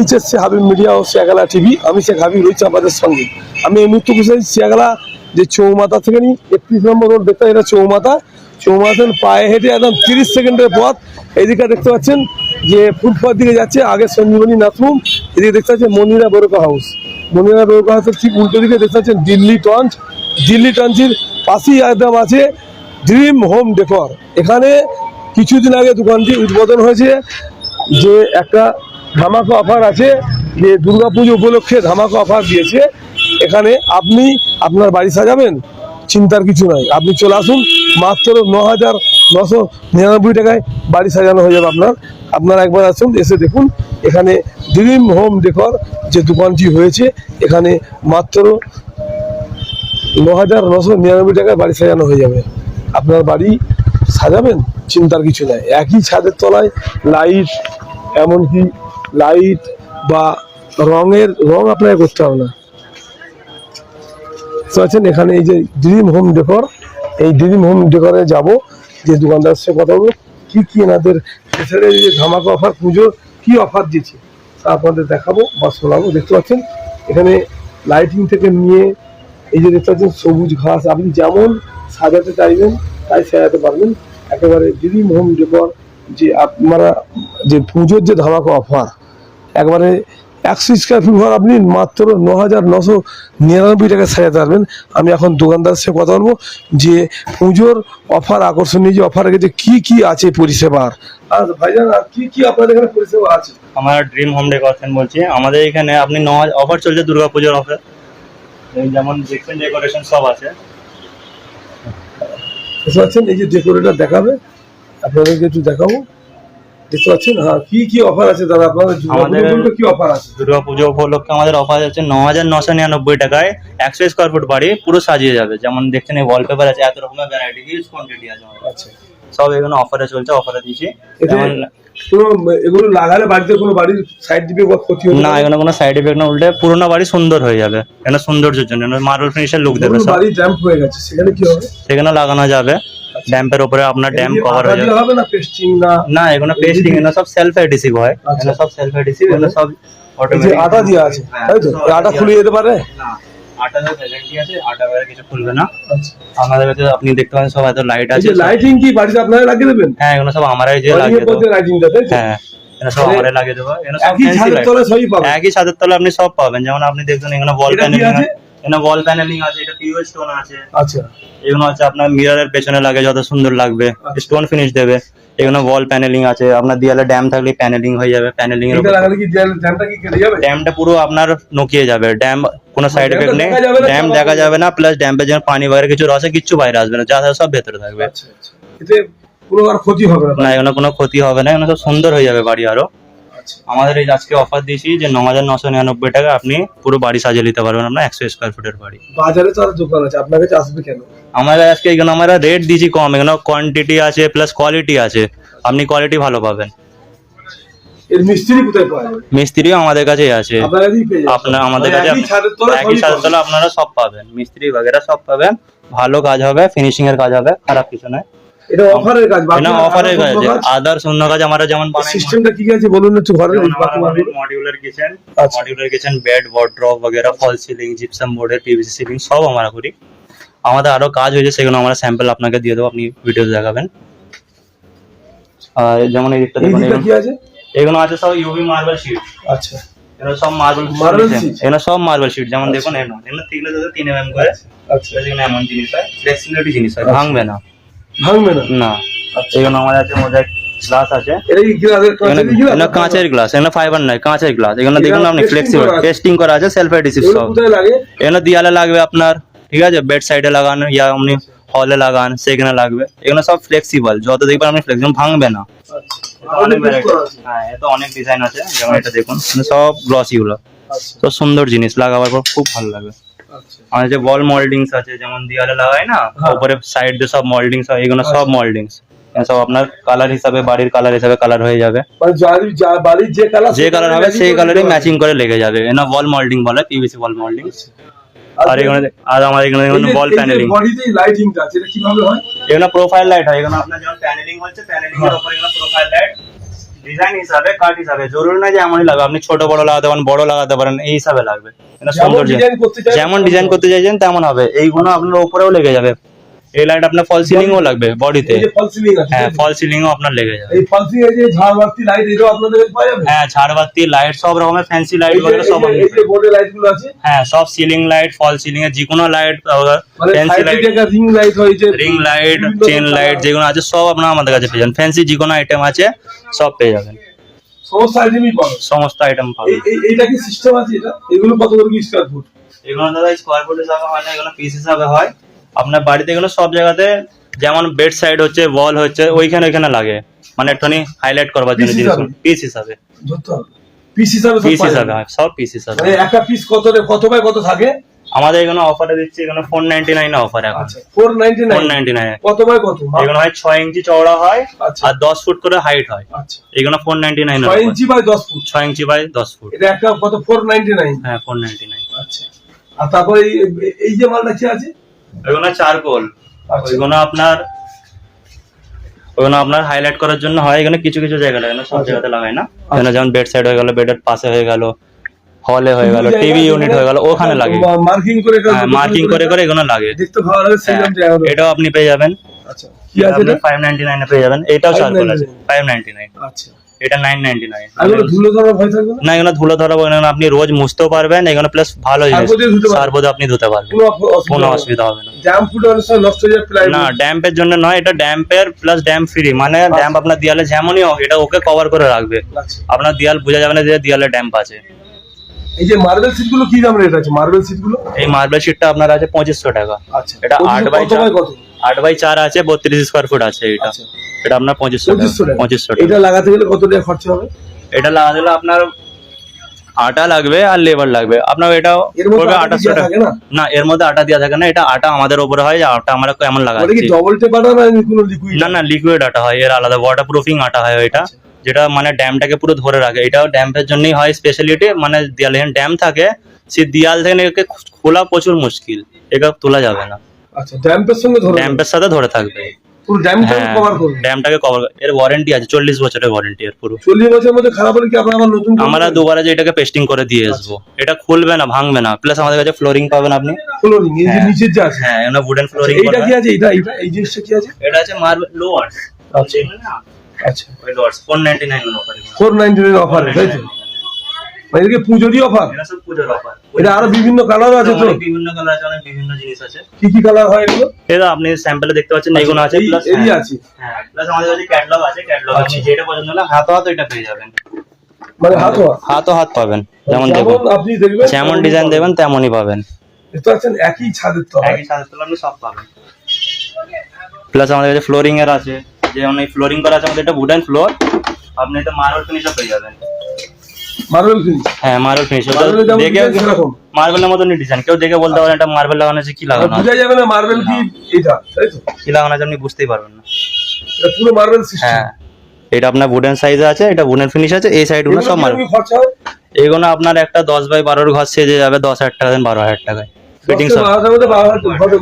HSC Habib media ও শেখালা TV, আমি শেখ হাবিব রয়েছি আপনাদের সঙ্গে। আমি এই মুহূর্তে আছি শেখালা যে চৌমাথা থেকে নিই একত্রিশ নম্বর রোড দেখতে এটা চৌমাথা। চৌমাথা পায়ে হেঁটে একদম তিরিশ সেকেন্ডের পথ। এদিকে দেখতে পাচ্ছেন যে ফুটপাথ দিকে যাচ্ছে আগে সঞ্জীবনী নাথরুম, এদিকে দেখতে পাচ্ছেন মনিরা বোরকা হাউস। মনিরা বোরকা হাউসের ঠিক উল্টো দিকে দেখতে পাচ্ছেন দিল্লি টঞ্চ। দিল্লি টঞ্চের পাশেই একদম আছে ড্রিম হোম ডেকর। এখানে কিছুদিন আগে দোকানটি উদ্বোধন হয়েছে যে একটা ধামাকা অফার আছে, যে দুর্গাপুজো উপলক্ষে ধামাকা অফার দিয়েছে। এখানে আপনি আপনার বাড়ি সাজাবেন, চিন্তার কিছু নাই। আপনি চলে আসুন, মাত্র ন হাজার নশো নিরানব্বই টাকায় বাড়ি সাজানো হয়ে যাবে আপনার। আপনারা একবার আসুন, এসে দেখুন। এখানে ড্রিম হোম ডেকর যে দোকানটি হয়েছে, এখানে মাত্র ন হাজার নশো নিরানব্বই টাকায় বাড়ি সাজানো হয়ে যাবে। আপনার বাড়ি সাজাবেন, চিন্তার কিছু নাই। একই ছাদের তলায় লাইট, এমনকি লাইট বা রঙের, রং আপনাকে করতে হবে না। আছেন এখানে এই যে ড্রিম হোম ডেকর এই ড্রিম হোম ডেকরে যাব। যে দোকানদার সাথে কথা বলব, কি কি এনাদের এছাড়া এই যে ধামাকা অফার পুজোর কি অফার দিয়েছে তা আপনাদের দেখাবো বা শোনাবো। দেখতে পাচ্ছেন, এখানে লাইটিং থেকে নিয়ে এই যে দেখতে পাচ্ছেন সবুজ ঘাস, আপনি যেমন সাজাতে চাইবেন, তাই সাজাতে পারবেন। একেবারে ড্রিম হোম ডেকর যে আপনারা, যে পুজোর যে ধামাকা অফার একবারে একশো স্কোয়ার ফিট ঘর আপনি মাত্র ন হাজার নশো নিরানব্বই টাকা সাজাতে পারবেন। আমি এখন দোকানদার সাথে কথা বলব যে পুজোর অফার আকর্ষণীয় যে অফার রেখেছে কি কি আছে পরিষেবার? আর ভাইজান আর কি কি আপনাদের এখানে পরিষেবা আছে? আমার ড্রিম হোম ডেকোরেশন বলছি। আমাদের এখানে আপনি ন অফার চলছে দুর্গাপুজোর অফার যেমন দেখছেন ডেকোরেশন সব আছে। বুঝতে পারছেন? এই যে ডেকোরেটর দেখাবে আপনাদেরকে একটু দেখাবো। দেখতে পাচ্ছেন? হ্যাঁ কি কি অফার আছে দাদা? আপনাদের আমাদের- কি অফার আছে? দুর্গাপুজো উপলক্ষে আমাদের অফার আছে ন হাজার নশো নিরানব্বই টাকায় একশো স্কোয়ার ফুট বাড়ি পুরো সাজিয়ে যাবে। যেমন দেখছেন এই ওয়ালপেপার আছে এত রকমের ভ্যারাইটি হিউজ কোয়ান্টিটি আছে আমাদের। আচ্ছা। সব এগুলো অফারে চলছে অফারে দিয়েছি এগুলো লাগালে বাড়িতে কোনো বাড়ির সাইড দিবে বা ক্ষতি হবে না? এখানে কোনো সাইড না উল্টে পুরোনো বাড়ি সুন্দর হয়ে যাবে। এখানে সৌন্দর্যের জন্য মার্বেল ফিনিশের লুক দেবে বাড়ি ড্যাম্প হয়ে গেছে সেখানে কি হবে? সেখানে লাগানো যাবে। ড্যাম্পের উপরে আপনার যে কভার হয়ে যাবে। হবে না পেস্টিং না? না এগুলো পেস্টিং এগুলো সব সেলফ এডিসিভ হয়। আচ্ছা। এগুলো সব সেলফ এডিসিভ এগুলো সব অটোমেটিক আটা দিয়ে আছে তাই তো? আটা খুলে যেতে পারে? না আটাতে গ্যারান্টি আছে আটা বাইরে কিছু খুলবে না। আচ্ছা। আমাদের কাছে আপনি দেখতে পাচ্ছেন সব এত লাইট আছে লাইটিং কি বাড়িতে আপনারা লাগিয়ে দেবেন? হ্যাঁ এগুলো সব আমারাই যে লাগিয়ে দেবো। লাইটিংটা তাই হ্যাঁ এগুলো সব লাগিয়ে দেবো। এগুলো সব একই ছাদের light। সবই পাবেন। একই ছাদের তলে আপনি সব পাবেন যেমন আপনি দেখছেন এখানে কি প্যানেলিং এখানে ওয়াল প্যানেলিং আছে এটা পিওর স্টোন আছে। আচ্ছা। এগুলো হচ্ছে আপনার মিররের পেছনে লাগে যত সুন্দর লাগবে। আচ্ছা। স্টোন ফিনিশ দেবে। এগুলো ওয়াল প্যানেলিং আছে আপনার দেয়ালে ড্যাম থাকলে প্যানেলিং হয়ে যাবে প্যানেলিং এর লাগালে কি জেল কি কেটে যাবে? ড্যামটা পুরো আপনার নকিয়ে যাবে। ড্যাম কোনো সাইড এফেক্ট নেই। ড্যাম দেখা যাবে না প্লাস ড্যাম্পের যেন পানি বাইরে কিছু রসে কিচ্ছু বাইরে আসবে না যা সব ভেতরে থাকবে। আচ্ছা আচ্ছা। এতে কোনো আর ক্ষতি হবে না না এগুলো কোনো ক্ষতি হবে না এগুলো সব সুন্দর হয়ে যাবে বাড়ি আরও। আচ্ছা আমাদের এই আজকে অফার দিয়েছি যে ন হাজার নশো নিরানব্বই টাকা আপনি পুরো বাড়ি সাজিয়ে নিতে পারবেন আপনার একশো স্কোয়ার ফুটের বাড়ি। বাজারে তো আর দোকান আছে আপনার কাছে আসবে কেন? আমাদের আজকে এখানে আমরা রেট দিয়েছি কম এখানে কোয়ান্টিটি আছে প্লাস কোয়ালিটি আছে আপনি কোয়ালিটি ভালো পাবেন। এর মিস্ত্রি কোথায় পাওয়া যাবে? মিস্ত্রিও আমাদের কাছেই আছে। আপনার আমাদের মানে কাছে একই ছাদের। তলে আপনারা সব পাবেন মিস্ত্রি বাগেরা সব পাবেন। ভালো কাজ হবে ফিনিশিং এর কাজ হবে খারাপ কিছু নয়। এটা অফারের কাজ এটা অফারের কাজ আদার্স অন্য কাজ আমরা যেমন বানাই সিস্টেমটা কি কি আছে বলুন একটু ঘরের এই বাকি বাকিগুলো। মডিউলার কিচেন আচ্ছা। মডিউলার কিচেন বেড ওয়ার্ড্রপ वगैरह ফল সিলিং জিপসাম বোর্ডের পিভিসি সিলিং সব আমরা করি আমাদের আরো কাজ হয়েছে সেগুলো আমরা স্যাম্পল আপনাকে দিয়ে দেবো আপনি ভিডিও দেখাবেন আর যেমন এই দিকটা এই দেখুন দিকটা এগুলো- কি আছে এগুলো আছে সব ইউভি মার্বেল শিট আচ্ছা এগুলো সব মার্বেল Marble মার্বেল sheet? এগুলো সব মার্বেল শিট যেমন দেখুন এগুলো এগুলো তিনগুলো দাদা তিন এমএম করে আচ্ছা এগুলো এমন জিনিস হয় ফ্লেক্সিবিলিটি জিনিস হয় আচ্ছা। ভাঙবে না ভাঙবে না? না। আচ্ছা। এগুলো আমাদের আছে মোজাইক গ্লাস আছে। এটা কাঁচের গ্লাস? এগুলো ফাইবার নয় কাঁচের গ্লাস এগুলো দেখুন আপনি ফ্লেক্সিবল টেস্টিং করা আছে। সেলফ এগুলো সব। এগুলো দেয়ালে লাগবে আপনার ঠিক আছে? বেড সাইডে লাগান ইয়া আপনি হলে লাগান সেখানে লাগবে। এগুলো সব ফ্লেক্সিবল যত দেখবেন আপনি ফ্লেক্সিবল ভাঙবে না। আচ্ছা। হ্যাঁ অনেক ডিজাইন আছে যেমন এটা দেখুন। সব গ্লসি গুলো। আচ্ছা। তো সুন্দর জিনিস লাগাবার পর খুব ভালো লাগবে। আচ্ছা আমাদের যে বল মল্ডিংস আছে যেমন দেয়ালে লাগায় না হ্যাঁ। উপরে সাইড দিয়ে সব মল্ডিংস হয় এগুলো সব আচ্ছা। মল্ডিংস সব আপনার কালার হিসাবে বাড়ির কালার হিসাবে কালার হয়ে যাবে। মানে যা- বাড়ির যে কালার যে কালার হবে সেই কালারে ম্যাচিং করে লেগে যাবে। এনা ওয়াল মল্ডিং বলে পিভিসি ওয়াল মল্ডিং আর এখানে আর আমাদের এখানে দেখুন ওয়াল প্যানেলিং বডিতে লাইটিংটা আছে কীভাবে হয়? এখানে প্রোফাইল লাইট হয়। এখানে আপনার যেমন প্যানেলিং হচ্ছে প্যানেলিং এর উপরে এখানে প্রোফাইল লাইট ডিজাইন হিসাবে কাট হিসাবে। জরুরি না যে এমনই লাগবে আপনি ছোট বড় লাগাতে পারেন বড় লাগাতে পারেন এই হিসাবে লাগবে। যেমন ডিজাইন করতে যেমন ডিজাইন করতে চাইছেন তেমন হবে। এইগুলো আপনার উপরেও লেগে যাবে। এই লাইট আপনার ফল সিলিং ও লাগবে বডিতে ফল সিলিং হ্যাঁ ফল সিলিং ও আপনার লেগে যাবে। এই ফল সিলিং যে ঝাড়বাতি লাইট এগুলো আপনাদের পাওয়া যাবে? হ্যাঁ ঝাড়বাতি লাইট সব রকমের ফ্যান্সি লাইট বগেরা সব আছে এই যে বোর্ডে লাইটগুলো আছে? হ্যাঁ সব সিলিং লাইট ফল সিলিং এর যেকোনো light fancy light ring light হইছে রিং লাইট চেন লাইট যেগুলো আছে সব আপনারা আমাদের কাছে পেয়ে যাবেন। ফ্যান্সি যেকোনো আইটেম আছে সব পেয়ে যাবেন। সমস্ত আইটেমই পাবেন। সমস্ত আইটেম পাবেন। এইটা কি সিস্টেম আছে এটা? এগুলো কত করে কি স্কয়ার ফুট এগুলো দাদা স্কয়ার ফুটে হিসাবে হয় না এগুলো পিস হিসাবে হয়। আপনার বাড়িতে এগুলো সব জায়গাতে যেমন বেড সাইড হচ্ছে ওয়াল হচ্ছে ওইখানে ওইখানে লাগে। মানে একটুখানি হাইলাইট করবার জন্য Piece জিনিস পিস হিসাবে। পিস হিসাবে সব পিস হিসাবে সব পিস হিসাবে। মানে একটা পিস কত রে- কত বাই কত থাকে? আমাদের এখানে অফারে দিচ্ছি এখানে ফোর নাইনটি নাইন অফার এখন। Four ninety four ninety nine কত বাই কত? এগুলো হয় ছয় ইঞ্চি চওড়া হয় আচ্ছা। আর দশ ফুট করে হাইট হয়। আচ্ছা। এগুলো ফোর নাইনটি নাইন ছয় ইঞ্চি বাই দশ ফুট? ছয় ইঞ্চি বাই দশ ফুট। এটা একটা কত ফোর নাইনটি নাইন হ্যাঁ ফোর নাইনটি নাইন আচ্ছা। আর তারপরে এই- এই যে মালটা কি আছে? ওইগুলো চারকোল। আচ্ছা। ওইগুলো আপনার ওইগুলো আপনার হাইলাইট করার জন্য হয় এখানে কিছু কিছু জায়গা লাগে না সব আচ্ছা। জায়গাতে লাগায় না। এখানে যেমন বেড সাইড হয়ে গেল বেডের পাশে হয়ে গেল হলে হয়ে গেল টিভি ইউনিট হয়ে গেল ওখানে লাগে। মার্কিং করে হ্যাঁ মার্কিং করে করে এগুলো লাগে। দেখতে ভালো লাগে সেই হ্যাঁ, এটাও আপনি পেয়ে যাবেন। আচ্ছা। কি আছে আপনি এটা? ফাইভ নাইনটি নাইনে পেয়ে যাবেন। এটাও চারকোল আছে 599 ফাইভ নাইনটি নাইন আচ্ছা। এটা নাইন নাইনটি নাইন ধুলো ভয় না? না এখানে ধুলো ধরাবো এখানে আপনি রোজ মুছতেও পারবেন এখানে প্লাস ভালো জিনিস? সার্বোদে আপনি ধুতে পারবেন। কোনো অসুবিধা হবে না। না। না ড্যাম্পের জন্য নয় এটা ড্যাম্পের প্লাস ড্যাম্প ফ্রি মানে ড্যাম্প আপনার দেয়ালে যেমনই হোক এটা ওকে কভার করে রাখবে। আচ্ছা। আপনার দেয়াল বোঝা যাবে না যে দেয়ালে ড্যাম্প আছে। এই যে মার্বেল সিটগুলো কি দাম রেট আছে? মার্বেল সিটগুলো এই মার্বেল শিটটা আপনার আছে পঁচিশশো টাকা। আচ্ছা। এটা আট বাই কত? আট বাই চার আছে বত্রিশ স্কোয়ার ফুট আছে এটা। আচ্ছা। এটা আপনার পঁচিশশো পঁচিশশো এটা লাগাতে গেলে কত টাকা খরচা হবে? এটা লাগাতে গেলে আপনার আটা লাগবে আর লেবার লাগবে। আপনার এটা পড়বে আটা আঠাশশো দেওয়া টাকা না? এর মধ্যে আটা দেওয়া থাকে না এটা আটা আমাদের উপরে হয় আটা আমরা কেমন লাগাচ্ছি? না না লিকুইড আটা হয় এর আলাদা ওয়াটার প্রুফিং আটা হয় এটা আচ্ছা। যেটা মানে ড্যামটাকে পুরো ধরে রাখে। এটাও ড্যাম্পের জন্যই হয় স্পেশালিটি মানে দেয়ালে ড্যাম থাকে সেই দেয়াল থেকে খোলা প্রচুর মুশকিল। এটা তোলা যাবে না। আচ্ছা ড্যাম্পের সঙ্গে ধরে ড্যাম্পের সাথে ধরে থাকবে। পুরো ড্যামটা হ্যাঁ কভার করবে। ড্যামটাকে কভার এর ওয়ারেন্টি আছে চল্লিশ বছরের ওয়ারেন্টি এর পুরো। চল্লিশ বছরের মধ্যে খারাপ হলে কি আপনার আবার নতুন আমরা? দুবারে যে এটাকে পেস্টিং করে দিয়ে আসব। এটা খুলবে না ভাঙবে না। প্লাস আমাদের কাছে ফ্লোরিং পাবেন আপনি। Flooring, এই যে হ্যাঁ। নিচের যে আছে। হ্যাঁ এখানে উডেন আচ্ছা, ফ্লোরিং এইটা কি আছে? এটা এটা এই জিনিসটা কি আছে? এটা আছে মার্বেল লোয়ার্স আচ্ছা। আচ্ছা। ওই লোয়ার্স ফোর নাইনটি নাইন অফার তাই তো? এদিকে পুজোরই অফার এটা সব পুজোর অফার এটা আরও বিভিন্ন কালার আছে তো? বিভিন্ন কালার আছে অনেক বিভিন্ন জিনিস আছে। কি কি কালার হয় এগুলো? এটা আপনি স্যাম্পলে দেখতে পাচ্ছেন এইগুলো আছে প্লাস এই আছে। হ্যাঁ প্লাস আমাদের কাছে ক্যাটালগ আছে ক্যাটালগ আপনি আচ্ছা। যেটা পছন্দ হলো হাতে হাতে এটা পেয়ে যাবেন। মানে হাত হাতে হাত পাবেন যেমন দেখুন। আপনি দেখবেন যেমন ডিজাইন দেবেন তেমনই পাবেন। দেখতে পাচ্ছেন একই ছাদের তো একই সাথে তোলা আপনি সব পাবেন। প্লাস আমাদের কাছে ফ্লোরিং এর আছে যেমন এই ফ্লোরিং করা আছে আমাদের এটা উডেন ফ্লোর আপনি এটা মার্বেল ফিনিশও পেয়ে যাবেন। মার্বেল ফিনিশ হ্যাঁ মার্বেল ফিনিশ মার্বেলের দেখে মার্বেলের মতনই ডিজাইন কেউ দেখে বলতে পারেন এটা মার্বেল লাগানো আছে কি লাগানো বোঝা যাবে না মার্বেল কি এটা তাই তো? কি লাগানো আছে আপনি বুঝতেই পারবেন না। এটা পুরো মার্বেল সিস্টেম হ্যাঁ। এটা আপনার উডেন সাইজে আছে এটা উডেন ফিনিশ আছে এই সাইডগুলো সব মার্বেল আপনার একটা দশ বাই বারোর ঘর সেজে যাবে দশ হাজার টাকা দেন বারো হাজার টাকায়। ফিটিং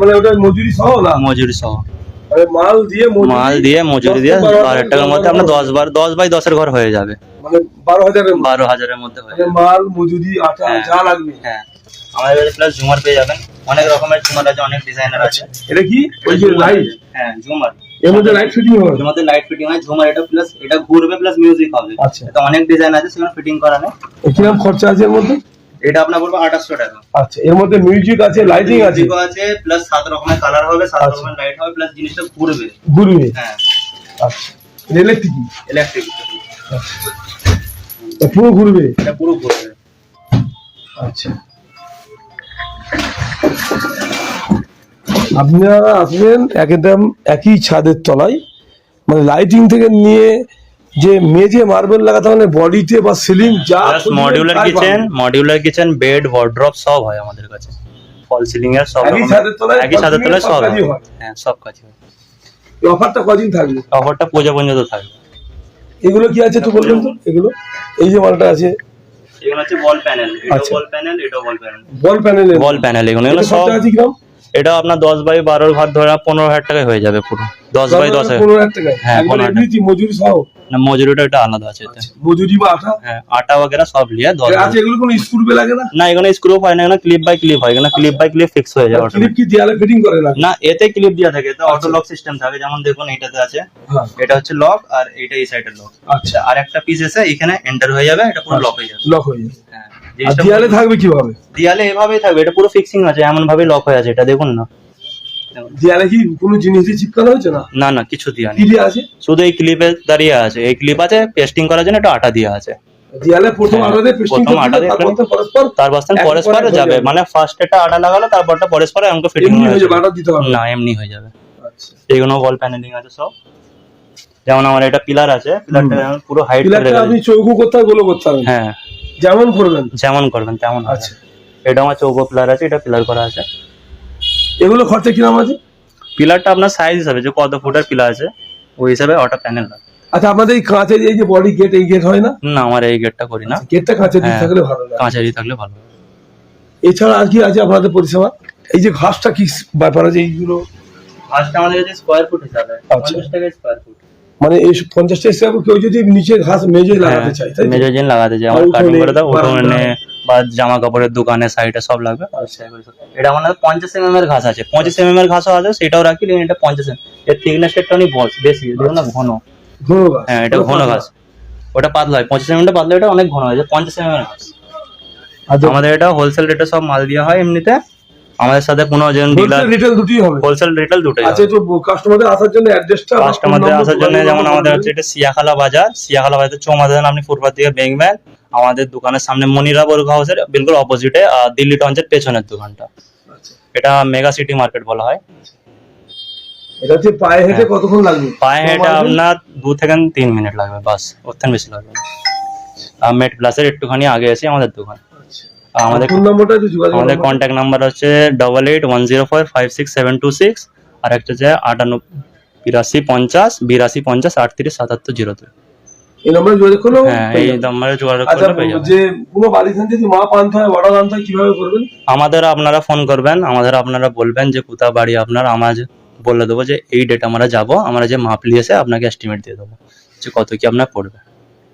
মানে ওটা মজুরি সহ না? মজুরি সহ। মানে মাল দিয়ে মজুরি মাল দিয়ে মজুরি দিয়ে বারো হাজার টাকার মধ্যে আপনার দশ বার দশ বাই দশের ঘর হয়ে যাবে। মানে বারো হাজারের বারো হাজারের মধ্যে মানে মাল মজুরি আটা হ্যাঁ। যা লাগবে। হ্যাঁ। আমাদের প্লাস ঝুমার পেয়ে যাবেন। অনেক রকমের ঝুমার আছে অনেক ডিজাইনার আছে। এটা কি? ওই যে লাইট হ্যাঁ ঝুমার। এর মধ্যে লাইট ফিটিং হবে? এর মধ্যে লাইট ফিটিং হয় ঝুমার এটা প্লাস এটা ঘুরবে প্লাস মিউজিক হবে। আচ্ছা। এটা অনেক ডিজাইন আছে সেখানে ফিটিং করা নেই। কীরকম খরচা আছে এর মধ্যে? এটা আপনার পড়বে আঠাশশো টাকা। আচ্ছা এর মধ্যে মিউজিক আছে লাইটিং আছে? আছে প্লাস সাত রকমের কালার হবে সাত আচ্ছা। রকমের লাইট হবে প্লাস জিনিসটা ঘুরবে। ঘুরবে? হ্যাঁ। আচ্ছা। ইলেকট্রিক ইলেকট্রিক পুরো ঘুরবে? এটা পুরো ঘুরবে। আচ্ছা। আপনারা আসবেন একদম একই ছাদের তলায় মানে লাইটিং থেকে নিয়ে যে মেঝে মার্বেল লাগাতে মানে বডিতে বা সিলিং যা modular kitchen modular kitchen bed wardrobe সব হয় আমাদের কাছে। ফল সিলিং এর সব একই ছাদের তলায় একই ছাদের তলায় সব। হ্যাঁ। সব কাজ হয়। অফারটা কদিন থাকবে? অফারটা পূজা পর্যন্ত থাকবে। এগুলো কি আছে তো বলবেন তো? এগুলো? এই যে মালটা আছে। এগুলো হচ্ছে বল প্যানেল এটা। বল প্যানেল এটা wall panel wall panel wall panel এগুলো এগুলো সব আছে কীরকম এটা আপনার দশ বাই বারোর ঘর ধরে পনেরো হাজার টাকায় হয়ে যাবে পুরো। দশ বাই দশ পনেরো হাজার টাকায়? হ্যাঁ, মজুরি সহ? না মজুরিটা এটা আলাদা আছে এতে মজুরি বা আঠা হ্যাঁ আটা वगैरह সব লিয়ে দশ আচ্ছা এগুলো কোনো স্ক্রু পে লাগে না না এখানে স্ক্রু হয় না এখানে ক্লিপ বাই ক্লিপ হয় এখানে ক্লিপ বাই ক্লিপ ফিক্স হয়ে যায় ক্লিপ automatic। কি দেয়ালে ফিটিং করে না না এতে ক্লিপ দেওয়া থাকে এতে অটো লক সিস্টেম থাকে যেমন দেখুন এটাতে আছে হ্যাঁ এটা হচ্ছে লক আর এটা এই সাইডের লক আচ্ছা আর একটা পিস এসে এখানে এন্টার হয়ে যাবে এটা পুরো লক হয়ে যাবে লক হয়ে যাবে হ্যাঁ আর জিনিসটা দেয়ালে থাকবে কিভাবে দেয়ালে এভাবেই থাকবে এটা পুরো ফিক্সিং আছে এমন ভাবে লক হয়ে আছে এটা দেখুন না দেখুন। দেয়ালে কি কোনো জিনিস দিয়ে চিপকানো হয়েছে না? না না কিছু নেই। আছে? শুধু এই ক্লিপে দাঁড়িয়ে আছে। এই ক্লিপ আছে পেস্টিং করার জন্য একটা আটা দেওয়া আছে। দেয়ালে প্রথম হ্যাঁ, আটা দিয়ে পেস্টিং প্রথম আটা দিয়ে তারপর পরস্পর তার বাস্তান পরস্পর যাবে। যাবে। মানে ফার্স্ট এটা আটা লাগালো তারপরটা পরস্পর আমাকে ফিটিং এমনি হয়ে যাবে যাবে। আটা দিতে হবে। না এমনি হয়ে যাবে। আচ্ছা। এইগুলো ওয়াল প্যানেলিং আছে সব। যেমন আমার এটা পিলার আছে পিলারটা পুরো হাইট করে আপনি চৌকো করতে গোলো করতে হবে হ্যাঁ। যেমন করবেন। যেমন করবেন তেমন হবে। আচ্ছা। এটা আমার চৌকো পিলার আছে এটা পিলার করা আছে। এগুলো খরচা কিরম আছে পিলারটা আপনার সাইজ হিসাবে যে কত ফুটের পিলার আছে ওই হিসাবে ওটা প্যানেল আচ্ছা আমাদের এই কাঁচের এই যে বডি গেট এই গেট হয় না না আমার এই গেটটা করি না গেটটা কাঁচের দিক হ্যাঁ। থাকলে ভালো কাঁচারি থাকলে ভালো এছাড়া আর কি আছে আপনাদের পরিষেবা এই যে ঘাসটা কি ব্যাপার আছে এইগুলো ফার্স্ট আমাদের কাছে স্কোয়ার ফুট হিসাবে আচ্ছা। পঞ্চাশ টাকা স্কোয়ার ফুট মানে এই পঞ্চাশটা এসে কেউ যদি নিচে ঘাস মেজে লাগাতে চায় তাই তো? মেজর লাগাতে চাই আমার কাটিং করে দাও উঠোনে বারান্দায়। বা জামা কাপড়ের দোকানে সাইডে সব লাগবে। এটা আমাদের পঞ্চাশ এম এর ঘাস আছে। পঁচিশ এম এর ঘাসও আছে সেটাও রাখি লেকিন এটা পঞ্চাশ এম এর। থিকনেস একটু অনেক বস বেশি দেখুন না ঘন। হ্যাঁ এটা ঘন ঘাস। ওটা পাতলা হয়। পঁচিশ এম পাতলা এটা অনেক ঘন হয় পঞ্চাশ এম এর ঘাস। আচ্ছা। আমাদের এটা হোলসেল রেটে সব মাল দেওয়া হয় এমনিতে। আমাদের সাথে কোনো জন ডিলার রিটেল দুটি হবে। হোলসেল রিটেল দুটোই আচ্ছা একটু কাস্টমারদের আসার জন্য অ্যাড্রেসটা কাস্টমারদের আসার জন্য যেমন আমাদের হচ্ছে এটা সিয়াখালা বাজার সিয়াখালা বাজার চৌমাদান আপনি ফুটপাথ থেকে বেঙ্গবেন আমাদের দোকানের সামনে মনিরা বর্গ হাউসের বিলকুল অপোজিটে দিল্লি টঞ্চের পেছনের দোকানটা। এটা মেগা সিটি মার্কেট বলা হয়। এটা হচ্ছে পায়ে হেঁটে হ্যাঁ। কতক্ষণ লাগবে? পায়ে হেঁটে আপনার দু থেকে তিন মিনিট লাগবে বাস। ওর থেকে বেশি লাগবে। মেট প্লাসের একটুখানি আগে এসে আমাদের দোকান। আমাদের ফোন নম্বরটা আমাদের করবেন। কন্ট্যাক্ট নাম্বার হচ্ছে double eight one zero four five six seven two six আর একটা হচ্ছে আটান্ন বিরাশি পঞ্চাশ বিরাশি পঞ্চাশ আটত্রিশ সাতাত্তর জিরো দুই। এই নম্বরে যোগাযোগ করলেও হ্যাঁ এই। নাম্বারে যোগাযোগ আচ্ছা করলে পেয়ে যাবেন যে কোনো যদি আনতে হয় অর্ডার আনতে হয় কীভাবে করবেন? আমাদের আপনারা ফোন করবেন আমাদের আপনারা বলবেন যে কোথা বাড়ি আপনার আমার বলে দেবো যে এই ডেট আমরা যাব আমরা যে মাপ এসে আপনাকে এস্টিমেট দিয়ে দেবো যে কত কি আপনার পড়বে।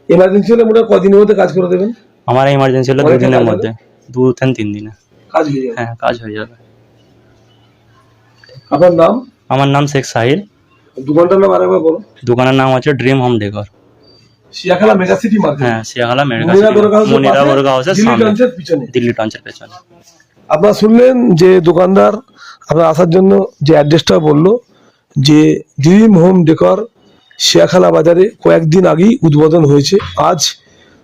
এমার্জেন্সি হলে মোটা কদিনের মধ্যে কাজ করে দেবেন? আমার ইমার্জেন্সি হলো অনেকটা দুদিনের মধ্যে দু থেকে তিন দিনে। কাজ হয়ে যাবে। হ্যাঁ কাজ হয়ে যাবে। আপনার নাম? আমার নাম শেখ সাহিল। দোকানটার নাম আরেকবার বলো। দোকানের নাম হচ্ছে Dream Home Decor Shiakhala Mega City Market. হ্যাঁ সিয়াখালা মেডিকেল মনিরা বর্গা হাউসের সামনে পিছনে। দিল্লি টঞ্চের পেছনে। আপনারা শুনলেন যে দোকানদার আপনার আসার জন্য যে অ্যাড্রেসটা বলল যে ড্রিম হোম ডেকর শিয়াখালা বাজারে কয়েকদিন আগেই উদ্বোধন হয়েছে। আজ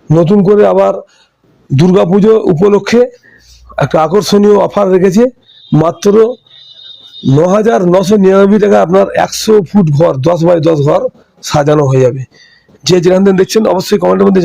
নতুন করে আবার দুর্গাপুজো উপলক্ষে একটা আকর্ষণীয় অফার রেখেছে। মাত্র ন হাজার নশো নিরানব্বই টাকা আপনার একশো ফুট ঘর দশ বাই দশ ঘর সাজানো হয়ে যাবে। যে যেখান দেখছেন অবশ্যই কমেন্টের মধ্যে